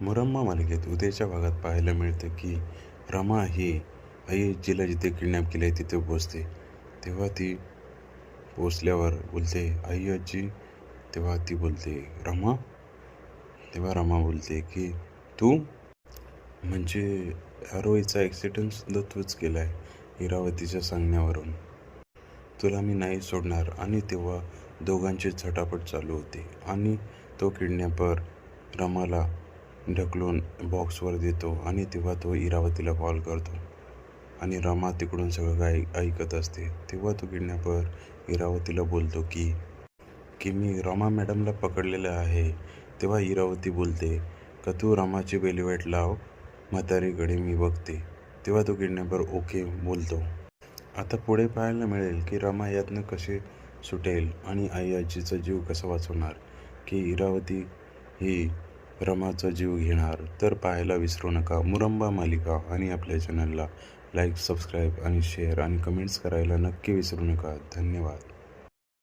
मुरम्मा मालिकेत उद्याच्या भागात पाहायला मिळतं की रमा ही आई जिला जिथे किडनॅप केले तिथे पोचते तेव्हा ती पोचल्यावर बोलते आई आजी. तेव्हा ती बोलते रमा. तेव्हा रमा बोलते की तू? म्हणजे हरोईचा ॲक्सिडेंट सुद्धा तूच केला आहे इरावतीच्या सांगण्यावरून. तुला मी नाही सोडणार. आणि तेव्हा दोघांची झटापट चालू होते. आणि तो किडनॅपर रमाला ढकलून बॉक्सवर देतो आणि तेव्हा तो इरावतीला कॉल करतो. आणि रमा तिकडून सगळं काय ऐकत असते. तेव्हा तो किडनॅपर इरावतीला बोलतो की की मी रमा मॅडमला पकडलेलं आहे. तेव्हा इरावती बोलते का तू रमाची बेलीवाईट लाव? म्हातारीकडे मी बघते. तेव्हा तो किडनॅपर ओके बोलतो. आता पुढे पाहायला मिळेल की रमा यातनं कसे सुटेल आणि आई आजीचा जीव कसा वाचवणार की इरावती ही रमाचा जीव घेणार तर पाहायला विसरू नका. मुरंबा मालिका आणि आपल्या चॅनलला लाईक सबस्क्राईब आणि शेअर आणि कमेंट्स करायला नक्की विसरू नका. धन्यवाद.